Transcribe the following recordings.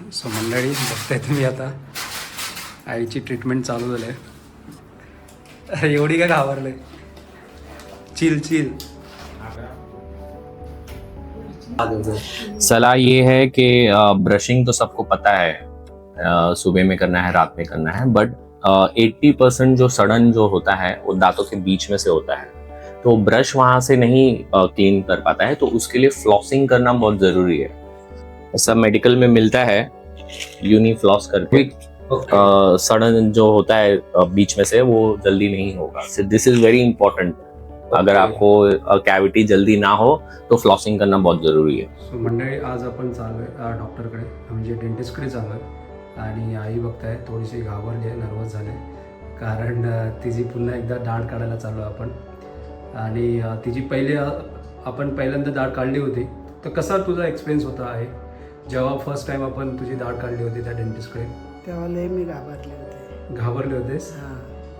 So मंडळी, बघताय तुम्ही आता. आईची ट्रीटमेंट चालू झाली अरे, एवढी काय घाबरले चिल चिल सलाह ये है कि ब्रशिंग तो सबको पता है. सुबह में करना है, रात में करना है बट एट्टी परसेंट जो सड़न जो होता है, वो दांतों के बीच में से होता है. तो ब्रश वहाँ से नहीं क्लीन कर पाता है तो उसके लिए फ्लॉसिंग करना बहुत ज़रूरी है. ऐसा मेडिकल में मिलता है यूनी फ्लॉस करके सड़न जो होता है बीच में से वो जल्दी नहीं होगा। दिस इज वेरी इंपॉर्टेंट अगर. आपको कैविटी जल्दी ना हो तो फ्लॉसिंग करना बहुत जरूरी है। सो मंडळी आज आपण चालू आहे डॉक्टरकडे म्हणजे डेंटिस्टकडे चालू आहे आणि आई बघताय थोडीशी घाबरली आहे नर्वस झाले कारण तिची पुन्हा एकदा दाढ काढायला चालू आहे आपण. आणि तिची पहिले आपण पहिल्यांदा दाढ काढली होती. तर कसा तुझा एक्सपिरियन्स होता आहे? जेव्हा फर्स्ट टाइम आपण तुझी दाढ काढली होती त्या डेंटिस्टकडे तेव्हा लय मी घाबरले होते. घाबरले होतेस? हा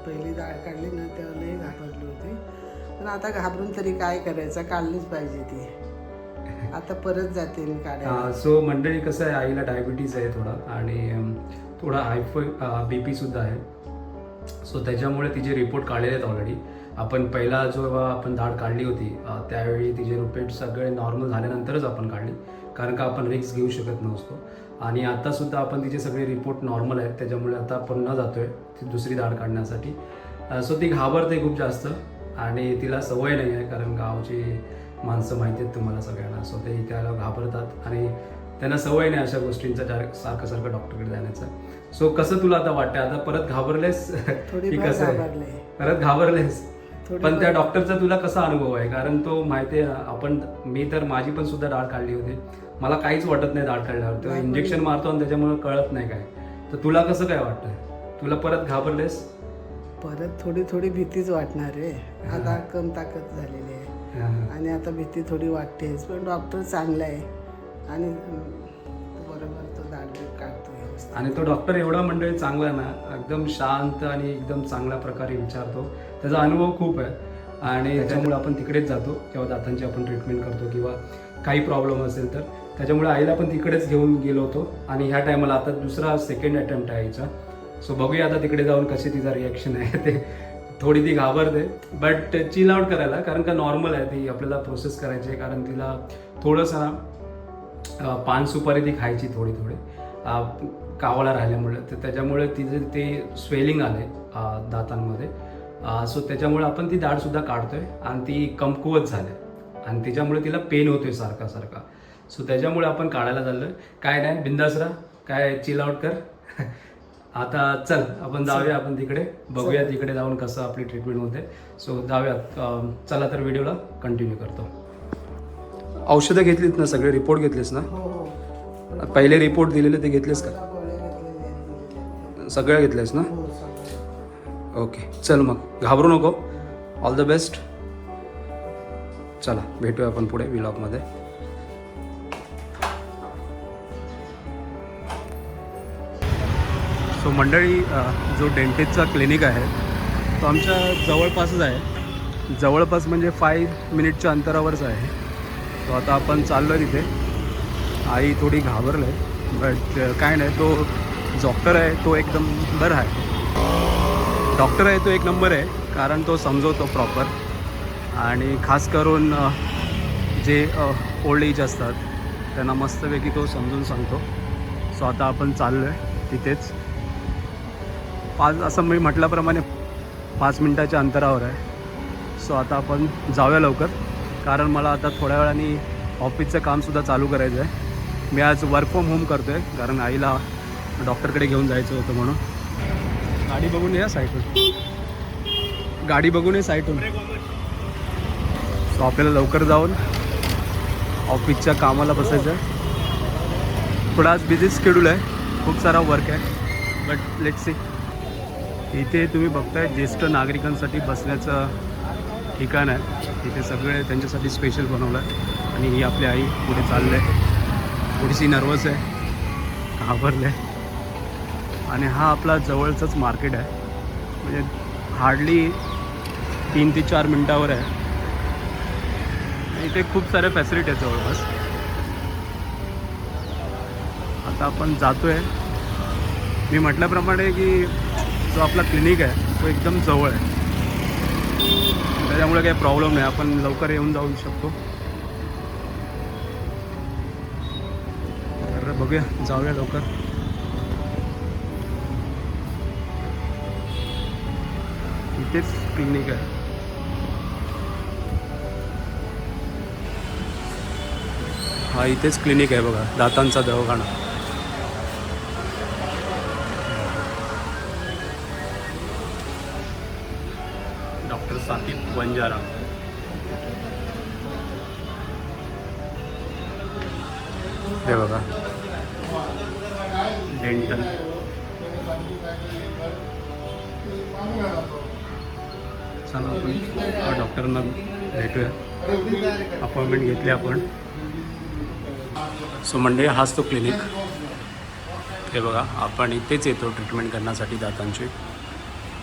पहिली दाढ काढली ना तेव्हा लय घाबरले होते. पण आता घाबरून तरी काय करायचं? काढलीच पाहिजे ती. आता परत जाते मी काढायला. सो मंडळी कसं आहे आईला डायबिटीज आहे थोडा आणि थोडा हायफो बी पीसुद्धा आहे. सो त्याच्यामुळे तिचे रिपोर्ट काढलेले आहेत ऑलरेडी आपण पहिला जेव्हा आपण दाढ काढली होती त्यावेळी तिचे रिपोर्ट सगळे नॉर्मल झाल्यानंतरच आपण काढली. कारण का आपण रिक्स घेऊ शकत नसतो. आणि आत्तासुद्धा आपण तिचे सगळे रिपोर्ट नॉर्मल आहेत. त्याच्यामुळे आता आपण न जातोय ती दुसरी दाढ काढण्यासाठी. सो ती घाबरते खूप जास्त. आणि तिला सवय नाही आहे कारण गावची माणसं माहिती आहेत तुम्हाला सगळ्यांना. सो ते त्याला घाबरतात. आणि त्यांना सवय नाही अशा गोष्टींचा सारखं सारखं डॉक्टरकडे जाण्याचं. सो कसं तुला आता वाटतं आता परत घाबरलेस? की कसं? परत घाबरलेस? पण त्या डॉक्टरचा तुला कसा अनुभव आहे? कारण तो माहिती आहे आपण मी तर माझी पण सुद्धा दाढ काढली होती. मला काहीच वाटत नाही दाढ काढल्यावर. तो इंजेक्शन मारतो आणि त्याच्यामुळे कळत नाही काय. तर तुला कसं काय वाटतं तुला परत घाबरलेस? परत थोडी थोडी भीतीच वाटणार आहे. आता कम ताकद झालेली आहे. आणि आता भीती थोडी वाटतेच पण डॉक्टर चांगला आहे. आणि बरोबर तो काढतो. आणि तो डॉक्टर एवढा मंडळी चांगला ना एकदम शांत आणि एकदम चांगल्या प्रकारे विचारतो. त्याचा अनुभव खूप आहे. आणि त्याच्यामुळे आपण तिकडेच जातो जेव्हा दातांची आपण ट्रीटमेंट करतो किंवा काही प्रॉब्लेम असेल तर. त्याच्यामुळे आईला पण तिकडेच घेऊन गेलो होतो. आणि ह्या टायमाला आता दुसरा सेकंड अटेम्प्ट आहे आईचा सो बघूया आता तिकडे जाऊन कशी तिचा रिॲक्शन आहे. ते थोडी ती घाबरते. बट चिल आउट करायला कारण का नॉर्मल आहे. ती आपल्याला प्रोसेस करायची आहे कारण तिला थोडंसं पान सुपारी ती खायची थोडी थोडी. कावळा राहिल्यामुळे. तर त्याच्यामुळे तिचे ते स्वेलिंग आले दातांमध्ये. सो त्याच्यामुळे आपण ती दाढसुद्धा काढतोय आणि ती कमकुवत झाली. आणि त्याच्यामुळे तिला पेन होतोय सारखा सारखा. सो त्याच्यामुळे आपण काढायला चाललोय. काय नाही बिंदासरा काय चिल आउट कर. आता चल आपण जाऊया आपण तिकडे. बघूया तिकडे जाऊन कसं आपली ट्रीटमेंट होते. सो जाऊयात अ, चला तर व्हिडिओला कंटिन्यू करतो. औषधं घेतलीत ना सगळे? रिपोर्ट घेतलेस ना? हो हो. पहिले रिपोर्ट दिलेले ते घेतलेस का. सगळ्या घेतल्यास ना? हो. ओके चल मग. घाबरू नको. ऑल द बेस्ट चला भेटूया आपण पुढे विलॉगमध्ये सो मंडळी जो डेंटिस्टचा क्लिनिक आहे तो आमच्या जवळपासच आहे. जवळपास म्हणजे फाईव्ह मिनिटच्या अंतरावरच आहे. तो आता आपण चाललो आहे तिथे. आई थोडी घाबरलं आहे बट काय नाही तो डॉक्टर आहे तो एकदम बरा आहे. डॉक्टर आहे तो एक नंबर आहे कारण तो समजवतो प्रॉपर आणि खास करून जे ओल्ड एज असतात त्यांना मस्तपैकी तो समजून सांगतो. सो आता आपण चाललो आहे तिथेच. पाच असं मी म्हटल्याप्रमाणे पाच मिनटाच्या अंतरावर आहे. सो आता आपण जाऊया लवकर. कारण मला आता थोड्या वेळाने ऑफिसचं कामसुद्धा चालू करायचं आहे मी आज वर्क फ्रॉम होम करतो आहे कारण आईला डॉक्टरकडे घेऊन जायचं होतं म्हणून. गाडी बघून या साईटून. गाडी बघून ये साईटून. सो आपल्याला लवकर जाऊन ऑफिसच्या कामाला बसायचं आहे थोडा आज बिझी स्केड्यूल आहे. खूप सारा वर्क आहे. बट लेट सी इथे तुम्ही बघताय ज्येष्ठ नागरिकांसाठी बसण्याचं ठिकाण आहे. इथे सगळे त्यांच्यासाठी स्पेशल बनवलं आहे आणि ही आपली आई पुढे चाललं आहे थोडीशी नर्वस आहे. घाबरलं आहे आणि हा आपला जवळचंच मार्केट आहे. म्हणजे हार्डली तीन ते चार मिनटावर आहे. आणि इथे खूप साऱ्या फॅसिलिटी आहेत जवळपास. आता आपण जातोय. मी म्हटल्याप्रमाणे की जो आपला क्लिनिक आहे तो एकदम जवळ आहे. त्याच्यामुळे काही प्रॉब्लेम नाही. आपण लवकर येऊन जाऊ शकतो. तर बघूया जाऊया लवकर. इथेच क्लिनिक आहे. हा इथेच क्लिनिक आहे बघा दातांचा दवाखाना. डॉक्टर साकिब बंजारा हे बघा. डेंटल चला आपण डॉक्टरांना भेटूया. अपॉइंटमेंट घेतली आपण. सो मंडे हाच तो क्लिनिक हे बघा आपण इथेच येतो ट्रीटमेंट करण्यासाठी दातांची.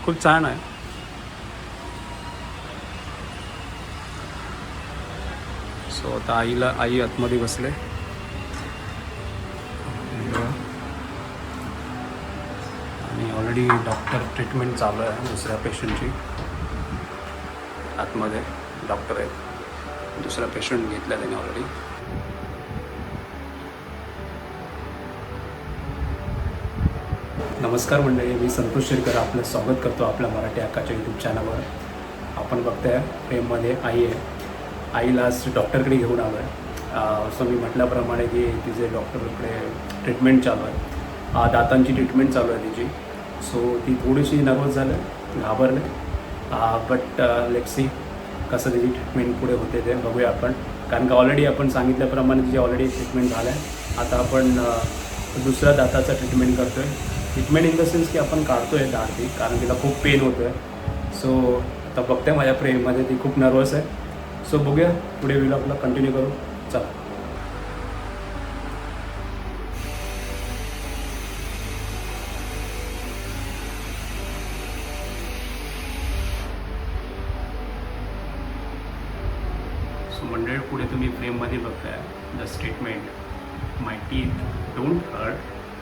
खूप छान आहे. सो आता आईला आई आतमध्ये बसले. आणि ऑलरेडी डॉक्टर ट्रीटमेंट चालू आहे दुसऱ्या पेशंटची आतमध्ये डॉक्टर आहेत. दुसरा पेशंट घेतला त्याने ऑलरेडी नमस्कार मंडळी मी संतोष शिरकर आपलं स्वागत करतो आपल्या मराठी अक्काच्या यूट्यूब चॅनलवर आपण बघताय प्रेममध्ये आई आहे. आईला आज डॉक्टरकडे घेऊन आलो आहे सो मी म्हटल्याप्रमाणे की तिचे डॉक्टरकडे ट्रीटमेंट चालू आहे. दातांची ट्रीटमेंट चालू आहे तिची. सो ती थोडीशी नर्वस झालं घाबरले. बट लेट सी कसं त्याची ट्रीटमेंट पुढे होते ते बघूया आपण. कारण का ऑलरेडी आपण सांगितल्याप्रमाणे तिची ऑलरेडी ट्रीटमेंट झालं आहे आता आपण दुसऱ्या दाताचं ट्रीटमेंट करतो आहे ट्रीटमेंट इन द सेन्स की आपण काढतो आहे दाढ ती कारण तिला खूप पेन होतो आहे सो आता बघते माझ्या प्रेममध्ये ती खूप नर्वस आहे. सो बघूया. पुढे विलॉगला कंटिन्यू करू. चला. they Madhivakar, the statement, my teeth don't hurt,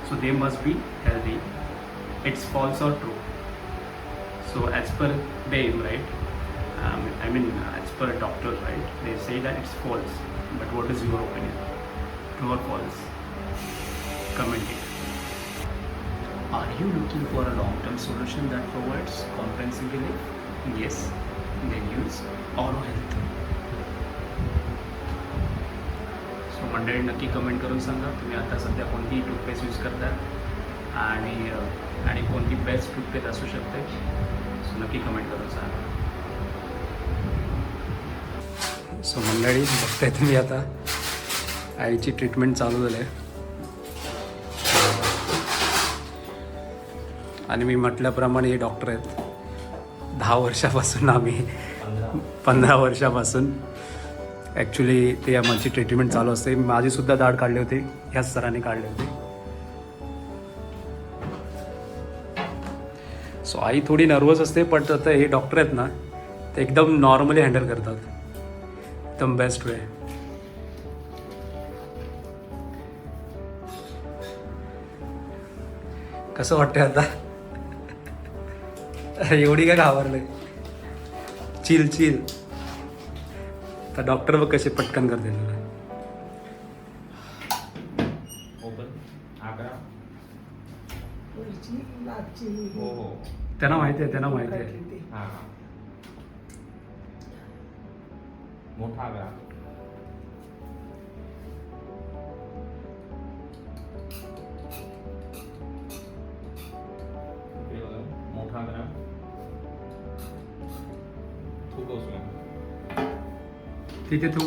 so they must be healthy. It's false or true. So as per them, right? Um, I mean, as per doctors, right? They say that it's false. But what is your opinion? True or false? Comment it. Are you looking for a long-term solution that provides comprehensive relief? Yes. Then use oral health मंडळी नक्की comment करून सांगा. तुम्ही आता सध्या कोणती toothpaste use करता आणि आणि कोणती बेस्ट टूथपेस्ट असू शकते? सो नक्की कमेंट करून सांगा. सो मंडळी बघताय तुम्ही आता. आईची ट्रीटमेंट चालू झाली आहे आणि मी म्हटल्याप्रमाणे हे डॉक्टर आहेत. दहा वर्षापासून आम्ही पंधरा वर्षापासून ॲक्च्युली ते माझी ट्रीटमेंट चालू असते. माझी सुद्धा दाढ काढली होती. ह्याच सरांनी काढले होते. सो आई थोडी नर्वस असते पण आता हे डॉक्टर आहेत ना ते एकदम नॉर्मली हँडल करतात. एकदम बेस्ट वे कसं वाटतंय आता? एवढी काय घाबरले चिल चिल तर डॉक्टर बघ कसे पटकन करते तुला हो हो. त्यांना माहिती आहे त्यांना माहिती आहे. मोठा आग्रा तिथे तू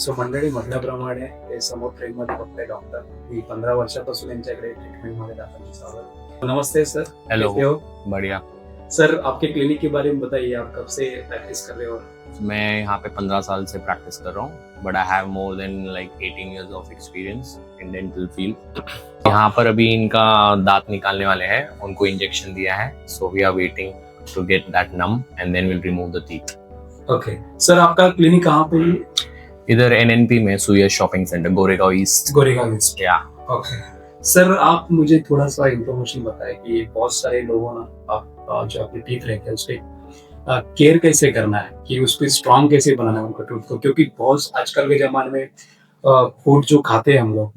सो मंडळी म्हटल्याप्रमाणे ते समोर ट्रेन मध्ये बघताय डॉक्टर मी पंधरा वर्षापासून यांच्याकडे ट्रीटमेंट मध्ये दाखल चालू नमस्ते सर हेलो बढ़िया. सर आपके क्लिनिक के बारे में बताइए आप कब से प्रैक्टिस कर रहे हो? मैं यहाँ पे पंद्रह साल से प्रैक्टिस कर रहा हूँ but I have more than like eighteen years of experience in dental field यहाँ पर अभी इनका दांत निकालने वाले हैं उनको इंजेक्शन दिया है so we are waiting to get that numb and then will remove the teeth okay sir आपका क्लिनिक कहाँ पे? इधर एनएनपी में Suyash shopping center Goregaon east. Goregaon east. Yeah. Okay sir आप मुझे थोड़ा सा इंफॉर्मेशन बताएँ कि बहुत सारे लोगों ने आप जो अपने टीथ रहते हैं उसके केयर कैसे करना है कि उस पर स्ट्रॉन्ग कैसे बनाना है उनको टूथ को? क्योंकि बहुत आजकल के जमाने में फ़ूड जो खाते हैं हम लोग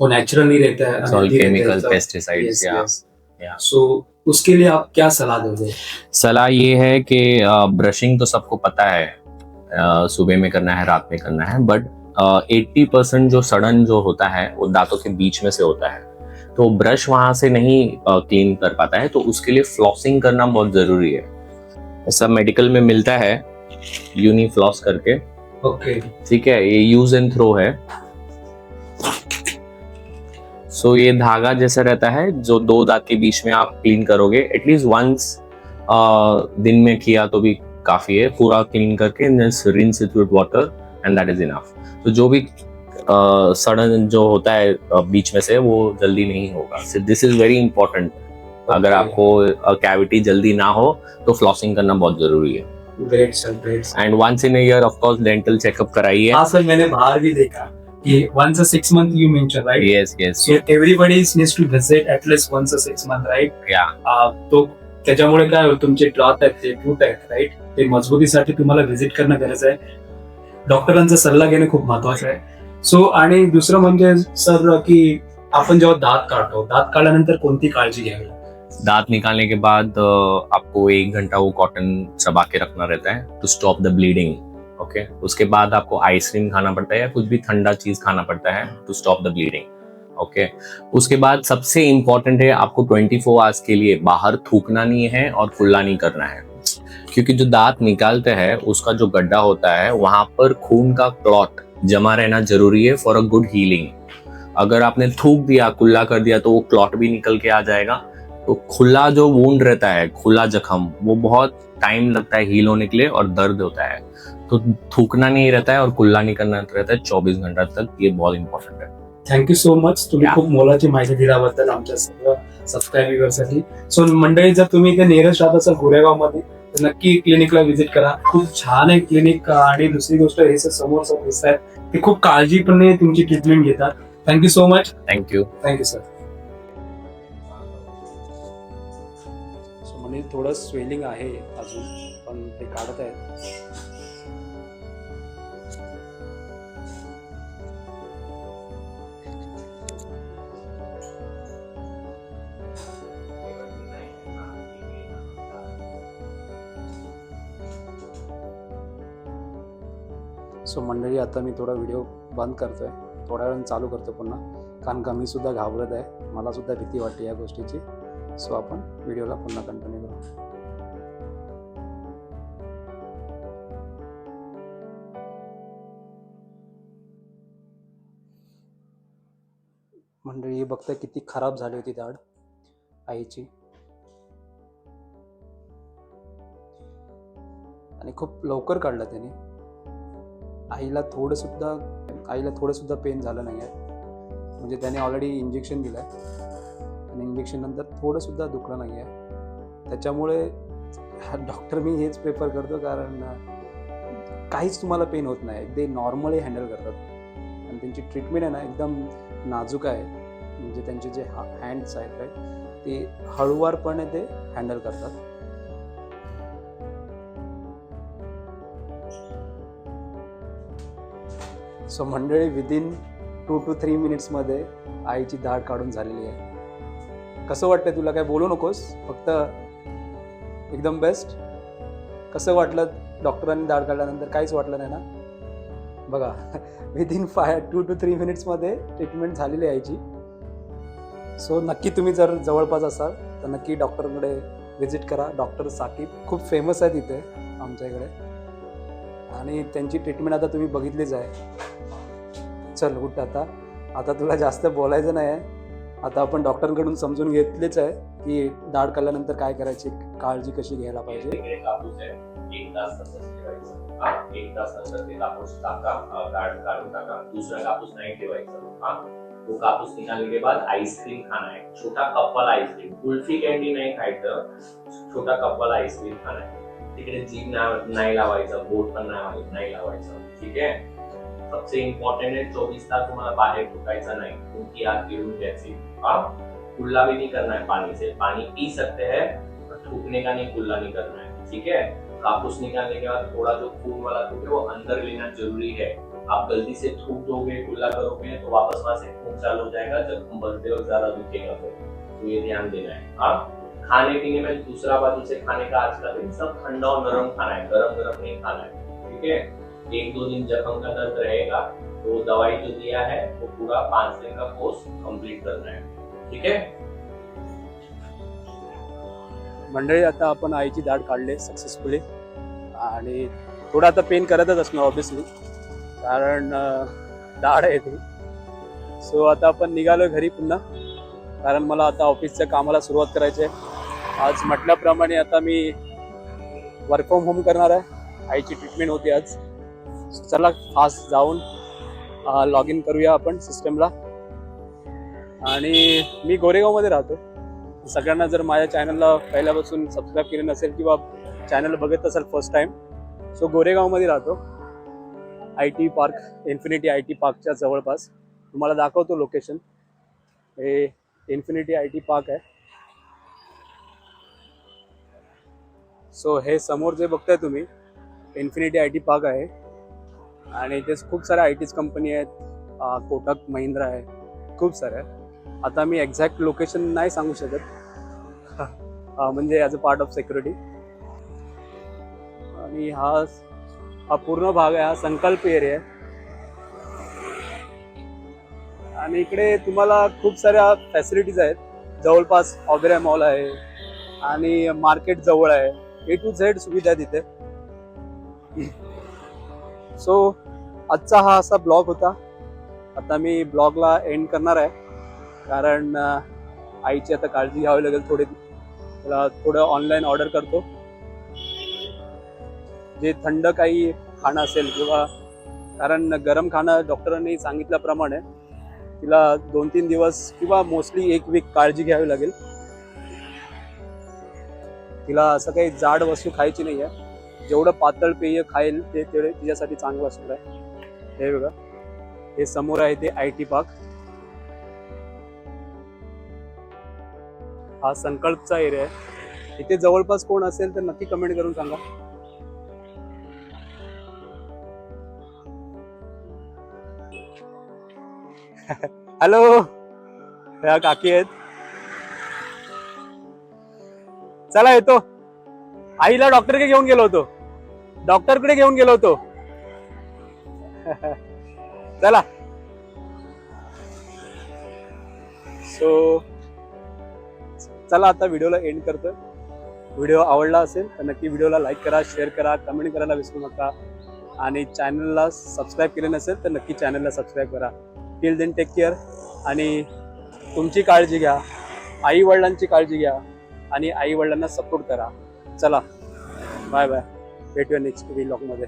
वो नेचुरल नहीं रहता है केमिकल पेस्टिसाइड्स या. So, उसके लिए आप क्या सलाह दोगे? सलाह ये है कि ब्रशिंग तो सबको पता है सुबह में करना है रात में करना है बट एट्टी परसेंट जो सड़न जो होता है वो दांतों के बीच में से होता है। तो ब्रश वहाँ से नहीं क्लीन कर पाता है तो उसके लिए फ्लॉसिंग करना बहुत ज़रूरी है। ऐसा मेडिकल में मिलता है यूनी फ्लॉस करके। ओके ठीक है ये यूज़ एंड थ्रो है। सो ये धागा जैसा रहता है जो दो दांत के बीच में आप क्लीन करोगे एटलीस्ट वंस दिन में किया तो भी काफ़ी है। पूरा क्लीन करके rinse it with water and that is enough तो जो भी uh, सड़न जो होता है uh, बीच में से वो जल्दी नहीं होगा। दिस इज़ वेरी इंपॉर्टेंट अगर आपको कैविटी जल्दी ना हो तो फ्लॉसिंग करना बहुत ज़रूरी है। Great sir great and once in year of course dental checkup कराइए। हाँ सर मैंने बाहर भी देखा कि a six month you mentioned right? Yes yes. So everybody needs to visit at least once a six month right? Yeah. आ, तो त्याच्यामुळे काय होईल तुमचे ड्रॉट आहेत ते टूट आहेत राईट ते मजबूतीसाठी तुम्हाला व्हिजिट करणं गरज आहे. डॉक्टरांचा सल्ला घेणं खूप महत्वाचं आहे. सो आणि दुसरं म्हणजे, सर, की आपण जेव्हा दात काढतो, दात काढल्यानंतर कोणती काळजी घ्यावी? दांत निकालने के बाद आपको एक घंटा वो कॉटन चबा के रखना रहता है to stop the bleeding okay उसके बाद आपको आइसक्रीम खाना पड़ता है या कुछ भी ठंडा चीज़ खाना पड़ता है to stop the bleeding okay उसके बाद सबसे इंपॉर्टेंट है, आपको 24 फोर आवर्स के लिए बाहर थूकना नहीं है और खुला नहीं करना है। क्योंकि जो दांत निकालते हैं उसका जो गड्ढा होता है वहाँ पर खून का क्लॉट जमा रहना ज़रूरी है फॉर अ गुड हीलिंग अगर आपने थूक दिया कुल्ला कर दिया तो वो क्लॉट भी निकल के आ जाएगा. तो खुला जो वूंड रहता है खुला जख्म वो बहुत टाइम लगता है हील होने के लिए और दर्द होता है. तो थूकना नहीं रहता है और कुल्ला नहीं करना रहता है चौबीस घंटा तक ये बहुत इंपॉर्टेंट है. थँक्यू सो मच तुम्ही. खूप मोलाची माहिती दिल्याबद्दल आमच्या सर्व सबस्क्रायबरसाठी सो मंडळी जर तुम्ही इथे नियरेस्ट राहत असाल गोरेगाव मध्ये तर नक्की क्लिनिकला व्हिजिट करा. खूप छान आहे क्लिनिक आणि दुसरी गोष्ट हे समोर समोर दिसत आहेत. ते खूप काळजीपणे तुमची ट्रीटमेंट घेतात. Thank you so much thank you thank you sir so म्हणजे थोडं स्वेलिंग आहे अजून पण ते काढत आहेत. सो मंडळी आता मी थोडा व्हिडिओ बंद करतो आहे थोड्या वेळ चालू करतो पुन्हा. कारण का मीसुद्धा घाबरत आहे. मलासुद्धा भीती वाटते या गोष्टीची. सो आपण व्हिडिओला पुन्हा कंटिन्यू करू. मंडळी हे बघता किती खराब झाली होती दाड आईची. आणि खूप लवकर काढलं त्याने. आईला थोडंसुद्धा आईला थोडंसुद्धा पेन झालं नाही आहे म्हणजे त्याने ऑलरेडी इंजेक्शन दिलं आहे आणि इंजेक्शननंतर थोडंसुद्धा दुखलं नाही आहे त्याच्यामुळे डॉक्टर मी हेच प्रेफर करतो कारण काहीच तुम्हाला पेन होत नाही. ते नॉर्मली हँडल करतात. आणि त्यांची ट्रीटमेंट आहे ना एकदम नाजूक आहे. म्हणजे त्यांचे जे हा हँड्स आहेत काय ते हळूवारपणे ते हँडल करतात. सो मंडळी विदिन टू टू थ्री मिनिट्समध्ये आईची दाढ काढून झालेली आहे. कसं वाटतं तुला? काय बोलू नकोस? फक्त एकदम बेस्ट कसं वाटलं डॉक्टरांनी दाढ काढल्यानंतर? काहीच वाटलं नाही ना? बघा within five two two three मिनिट्समध्ये treatment झालेली आहे आईची. सो नक्की तुम्ही जर जवळपास असाल तर नक्की डॉक्टरकडे व्हिजिट करा. डॉक्टर साकीब खूप फेमस आहे तिथे आमच्या इकडे. आणि त्यांची ट्रीटमेंट आता तुम्ही बघितलीच आहे. चल उठ आता. आता तुला जास्त बोलायचं नाही आहे. आता आपण डॉक्टरांकडून समजून घेतलेच आहे की दाढ काढल्यानंतर काय करायची काळजी कशी घ्यायला पाहिजे. तिकडे कापूस आहे. एक तास हा? एक तास नंतर ते कापूस टाका. काढून टाका. दुसरा कापूस नाही ठेवायचा. हा? वो कापूस निकालने के बाद आइसक्रीम खाना है छोटा कप वाला आइसक्रीम कुल्फी कॅन्डी नाही खायचं. छोटा कप वाला आइसक्रीम खाना है तिकडे जीभ नाही लावायचं. बोट पण नाही नाही लावायचं. ठीक आहे? सबसे इम्पॉर्टंट है, चौबीस तास तुम्हाला बाहेर नाही तुमची आग गिरून घ्यायची. हा? कुल्ला भी नहीं करना है पानी से. पानी पी सकते हैं पर थूकने का नहीं, कुल्ला नहीं करना है. ठीक है? कापूस निकालने के बाद थोड़ा जो खून वाला थूक है, वो अंदर लेना ज़रूरी है. आप गलती से थूक दोगे, कुल्ला करोगे तो वापस वहाँ से खून चालू हो जाएगा जब तुम बढ़ते हो ज़्यादा दुखेगा तो ये ध्यान देना है. हाँ? खाने पीने में दूसरा बात से खाने का आज का दिन. सब ठंडा और नरम खाना है. गरम गरम नहीं खाना है. ठीक है? एक दो दिन जख्म का दर्द रहेगा तो दवाई जो दिया है वो पूरा पांच दिन का कोर्स कंप्लीट करना है। ठीक है? मंडळी आता आपण आईची दाढ काढले सक्सेसफुली आणि थोडं आता पेन करतच असणार ऑब्विसली कारण दाढ आहे ती. सो आता आपण निघालो घरी पुन्हा. कारण मला आता ऑफिसच्या कामाला सुरुवात करायची आहे. आज म्हटल्याप्रमाणे आता मी वर्क फ्रॉम होम करणार आहे. आईची ट्रीटमेंट होती आज. चला फास्ट जाऊन लॉग इन करूया आपण सिस्टमला आणि मी गोरेगावमध्ये राहतो. सगळ्यांना जर माझ्या चॅनलला पहिल्यापासून सबस्क्राईब केलं नसेल किंवा चॅनल बघत असेल फर्स्ट टाइम सो गोरेगावमध्ये राहतो. I T park infinity I T पार्कच्या जवळपास. तुम्हाला दाखवतो लोकेशन हे इन्फिनिटी आय टी पार्क आहे. सो हे समोर जे बघताय तुम्ही इन्फिनिटी आय टी पार्क आहे. आणि इथेच खूप साऱ्या आय टीज कंपनी आहेत. कोटक महिंद्रा आहे. खूप साऱ्या आता मी एक्झॅक्ट लोकेशन नाही सांगू शकत. म्हणजे as a part of security आणि हा हा पूर्ण भाग आहे. हा संकल्प एरिया आहे. आणि इकडे तुम्हाला खूप साऱ्या फॅसिलिटीज आहेत. जवळपास ऑबेरा मॉल आहे. आणि मार्केट जवळ आहे. ए टू झेड सुविधा आहे तिथे. सो आजचा हा असा ब्लॉग होता. आता मी ब्लॉगला एंड करणार आहे. कारण आईची आता काळजी घ्यावी लागेल थोडी. त्याला थोडं ऑनलाईन ऑर्डर करतो. जे थंड काही खाणं असेल किंवा कारण गरम खाणं डॉक्टरांनी सांगितल्याप्रमाणे तिला दोन तीन दिवस किंवा मोस्टली एक वीक काळजी घ्यावी लागेल. तिला असं काही जाड वस्तू खायची नाही आहे जेवढं पातळ पेय खाईल ते तेवढे तिच्यासाठी चांगलं असणार आहे. हे बघा. हे समोर आहे ते आय टी पार्क. हा संकल्पचा एरिया आहे. इथे जवळपास कोण असेल तर नक्की कमेंट करून सांगा. हॅलो ह्या काकी आहेत. चला येतो. आईला डॉक्टर घेऊन गेलो होतो. डॉक्टरकडे घेऊन गेलो होतो. चला. सो चला आता व्हिडिओला एंड करतोय. व्हिडिओ आवडला असेल तर नक्की व्हिडिओला लाईक करा शेअर करा कमेंट करायला विसरू नका. आणि चॅनलला सबस्क्राईब केलं नसेल तर नक्की चॅनलला सबस्क्राईब करा. टिल देन टेक केअर आणि तुमची काळजी घ्या. आई वडिलांची काळजी घ्या. आणि आई वडिलांना सपोर्ट करा. चला. बाय बाय भेटूया नेक्स्ट व्हिलॉगमध्ये